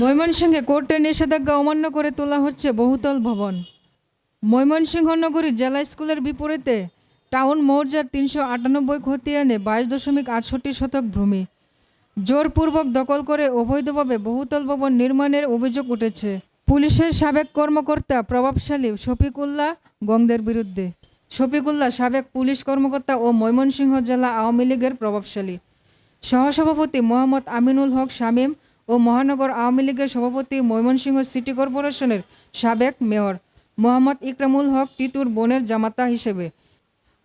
ময়মনসিংহে কোর্টের নিষেধাজ্ঞা অমান্য করে তোলা হচ্ছে বহুতল ভবন। ময়মনসিংহ নগরীর জেলা স্কুলের বিপরীতে টাউন মৌজার তিনশো আটানব্বই খতিয়ানে বাইশ দশমিক আটষট্টি শতক ভূমি। জোরপূর্বক দখল করে অবৈধভাবে বহুতল ভবন নির্মাণের অভিযোগ উঠেছে। পুলিশের সাবেক কর্মকর্তা প্রভাবশালী শফিকুল্লাহ গংদের বিরুদ্ধে। শফিকুল্লাহ সাবেক পুলিশ কর্মকর্তা ও ময়মনসিংহ জেলা আওয়ামী লীগের প্রভাবশালী। সহসভাপতি মোহাম্মদ আমিনুল হক শামীম ও মহানগর আওয়ামী লীগের সভাপতি ময়মনসিংহ সিটি কর্পোরেশনের সাবেক মেয়র মোহাম্মদ ইকরামুল হক টিটুর বোনের জামাতা হিসেবে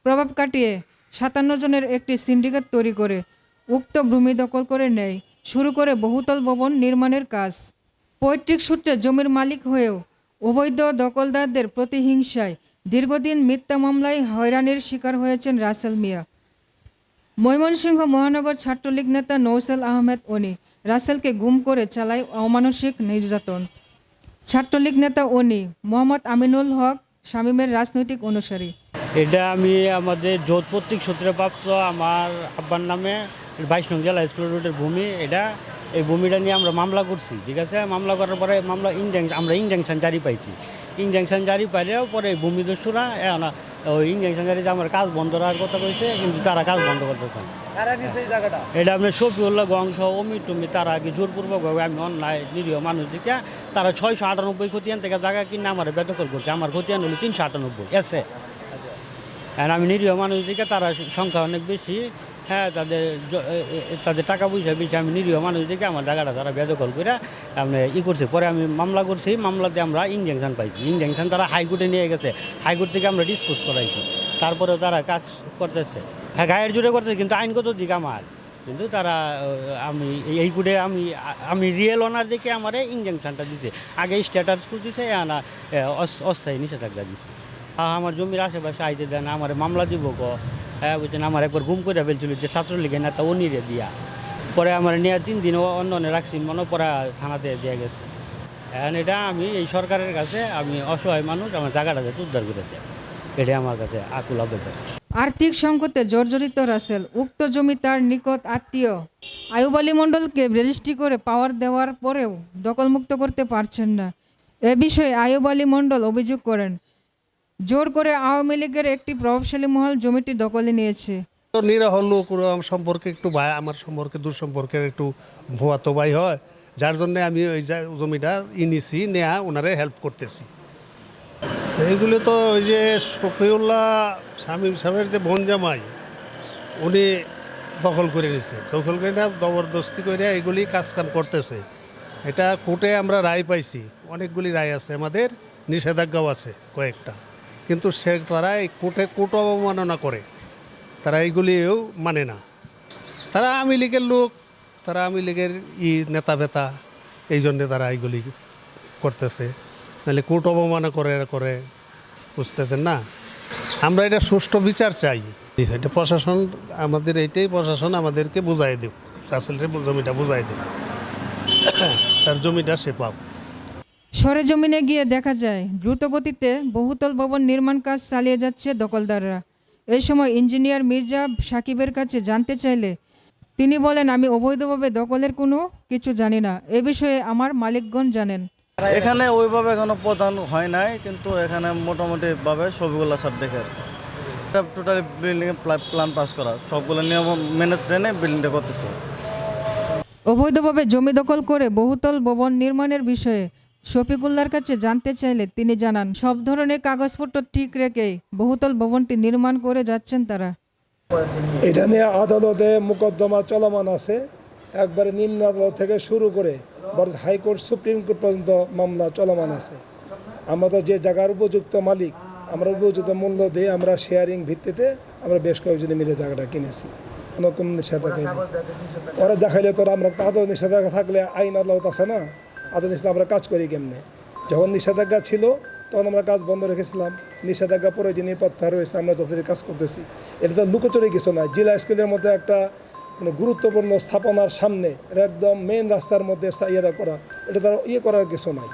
প্রভাব কাটিয়ে সাতান্ন জনের একটি সিন্ডিকেট তৈরি করে উক্ত ভূমি দখল করে নেয়। শুরু করে বহুতল ভবন নির্মাণের কাজ। পৈতৃক সূত্রে জমির মালিক হয়েও অবৈধ দখলদারদের প্রতিহিংসায় দীর্ঘদিন মিথ্যা মামলায় হয়রানির শিকার হয়েছেন রাসেল মিয়া। ময়মনসিংহ মহানগর ছাত্রলীগ নেতা নৌসেল আহমেদ অনি রাসেলকে গুম করে চালায় অমানসিক নির্যাতন। ছাত্রলীগ নেতা অনি, মোহাম্মদ আমিনুল হক, শামীমের রাজনৈতিক অনুসারী। এটা আমি আমাদের যোধপত্রিক সূত্রে প্রাপ্ত, আমার আব্বার নামে বাইশ নং জেলা স্কুল রোডের ভূমি, এটা এই ভূমিটা নিয়ে আমরা মামলা করছি, ঠিক আছে? মামলা করার পরে মামলা ইনজাংশন আমরা ইনজাংশন জারি পাইছি। ইনজাংশন জারি পাইলেও পরে ভূমিদস্যুরা এখন ওই ইঞ্জেকশন জারিতে আমার কাজ বন্ধ রাখার কথা কইছে কিন্তু তারা কাজ বন্ধ করতেছে। এটা আপনি শফিউল্লাহ গংস অমিত টমি তারা কি জোরপূর্বকভাবে আমি অন্যায় নিরীহ মানুষ দিকে তারা ছয়শো আটানব্বই খতিয়ান থেকে জায়গা কিনে আমার বেদখল করছে। আমার খতিয়ান হলো তিনশো আটানব্বই এসে আর আমি নিরীহ মানুষ দিকে তারা সংখ্যা অনেক বেশি। হ্যাঁ তাদের তাদের টাকা পয়সা বেশি আমি নিরীহ মানুষ দেখে আমার জায়গাটা তারা বেদখল করে আমি ই করছে। পরে আমি মামলা করছি মামলাতে আমরা ইনজেকশন পাইছি। ইনজেকশন তারা হাইকোর্টে নিয়ে গেছে। হাইকোর্ট থেকে আমরা ডিসপোজ করাইছি। তারপরেও তারা কাজ করতেছে। হ্যাঁ গায়ের জোরে করতেছে, কিন্তু আইনগত দিক আমার। কিন্তু তারা আমি এই- কোর্টে আমি আমি রিয়েল ওনার দেখে আমার ইনজেকশনটা দিতে আগে স্ট্যাটাস দিছে আনা অস্থায়ী নিষেধাজ্ঞা দিচ্ছে আমার জমির আশেপাশে আইতে দেন আমার মামলা দিব ক? হ্যাঁ বুঝছেন আমার একবার গুম করে ফেলছিল যে ছাত্রলীগের নেতা উনিরে দিয়া। পরে আমার নিয়ে তিন দিন অন্য অন্য রাখছি, মনে পরে থানাতে দিয়ে গেছে। এখন এটা আমি, এই সরকারের কাছে আমি অসহায় মানুষ, আমার জায়গাটা যাতে উদ্ধার করে দেয়। এটাই আমার কাছে আকুল আবেদন আর্থিক সংকটে জর্জরিত রাসেল, উক্ত জমি তার নিকট আত্মীয়। আয়ুব আলী মণ্ডলকে রেজিস্ট্রি করে পাওয়ার দেওয়ার পরেও দখলমুক্ত করতে পারছেন না। এ বিষয়ে আয়ুব আলী মণ্ডল অভিযোগ করেন জোর করে আওয়ামী লীগের একটি প্রভাবশালী মহল জমিটি দখলে নিয়েছে। তো লোক সম্পর্কে একটু ভাই, আমার সম্পর্কে, দূর সম্পর্কের একটু ভুয়া তো ভাই হয়। যার জন্য আমি ওই জমিটা ইনিছি নেয়া, ওনারে হেল্প করতেছি। এইগুলো তো ওই যে শফিউল্লাহ শামীম সাহেবের যে বোন জামাই, উনি দখল করে নিছে। দখল করে না, জবরদস্তি করে এগুলি কাজ কাম করতেছে। এটা কোর্টে আমরা রায় পাইছি। অনেকগুলি রায় আছে আমাদের, নিষেধাজ্ঞাও আছে কয়েকটা। কিন্তু সে তারা এই কোর্টে কোর্ট অবমাননা করে। তারা এইগুলিও মানে না। তারা আওয়ামী লীগের লোক, তারা আওয়ামী লীগের ই নেতা বেতা, এই জন্যে তারা এইগুলি করতেছে। নাহলে কোর্ট অবমাননা করে করে, বুঝতেছেন না? আমরা এটা সুষ্ঠু বিচার চাই। এটা প্রশাসন, আমাদের এইটাই প্রশাসন আমাদেরকে বুঝাই দেব রাসেলের জমিটা বুঝাই দেব তার জমিটা সে পাব সরেজমিনে গিয়ে দেখা যায় দ্রুতগতিতে বহুতল ভবন নির্মাণ কাজ চালিয়ে যাচ্ছে দখলদাররা। এই সময় ইঞ্জিনিয়ার মির্জা সাকিবের কাছে জানতে চাইলে তিনি বলেন আমি অবৈধভাবে দখলের কোনো কিছু জানি না। এ বিষয়ে আমার মালিকগণ জানেন। এখানে ওইভাবে এখনও প্রধান হয় নাই কিন্তু এখানে মোটামুটি ভাবে ছবিগুলো স্যার দেখে এটা টোটালি বিল্ডিং প্ল্যান পাস করা। সবগুলো নিয়ম মেনে ট্রেনে বিল্ডিংটা করতেছে। অবৈধভাবে জমি দখল করে বহুতল ভবন নির্মাণের বিষয়ে শফিকুল্লার কাছে জানতে চাইলে তিনি জানান, সব ধরনের কাগজপত্র ঠিক রেখেই বহুতল ভবনটি নির্মাণ করে যাচ্ছেন তারা। এটা নিয়ে আদালতে মোকদ্দমা চলমান আছে। একবারে নিম্ন আদালত থেকে শুরু করে হাইকোর্ট, সুপ্রিম কোর্ট পর্যন্ত মামলা চলমান আছে। আমরা তো যে জায়গার উপযুক্ত মালিক, আমরা উপযুক্ত মূল্য দিয়ে আমরা শেয়ারিং ভিত্তিতে আমরা বেশ কয়েকজনে মিলে জায়গাটা কিনেছি। কোনো কোনো নিষেধাজ্ঞা নেই। ওরা দেখাইলে তো আমরা আদৌ নিষেধাজ্ঞা থাকলে আইন আদালত আছে না। আদৌ নিষেধ আমরা কাজ করি কেমনে? যখন নিষেধাজ্ঞা ছিল, তখন আমরা কাজ বন্ধ রেখেছিলাম। নিষেধাজ্ঞা প্রয়োজনীয় প্রত্যাহার হয়েছে আমরা যথেষ্ট কাজ করতেছি। এটা তো লুকোচুরি কিছু না জেলা স্কুলের মধ্যে একটা মানে গুরুত্বপূর্ণ স্থাপনার সামনে, এটা একদম মেন রাস্তার মধ্যে ইয়েটা করা। এটা তার ইয়ে করার কিছু নাই।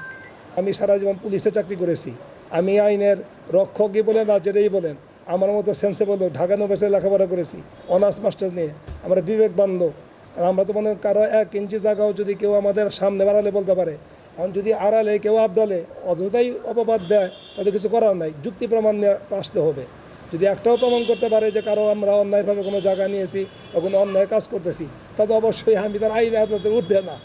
আমি সারা জীবন পুলিশে চাকরি করেছি। আমি আইনের রক্ষকই বলেন আর যেটাই বলেন, আমার মতো সেন্সেবল ঢাকা ইউনিভার্সিটি লেখাপড়া করেছি। অনার্স মাস্টার্স নিয়ে। আমরা বিবেক বান্ধব কারণ আমরা তো মনে করি এক ইঞ্চি জায়গাও যদি কেউ আমাদের সামনে বাড়ালে বলতে পারে, এখন যদি আড়ালে কেউ আবডালে অযথাই অপবাদ দেয় তাদের কিছু করার নাই, যুক্তি প্রমাণ নিয়ে তো আসতে হবে। যদি একটাও প্রমাণ করতে পারে যে কারও আমরা অন্যায়ভাবে কোনো জায়গা নিয়েছি বা কোনো অন্যায় কাজ করতেছি তাহলে অবশ্যই আমি তার আইন আদালতে উঠবে না।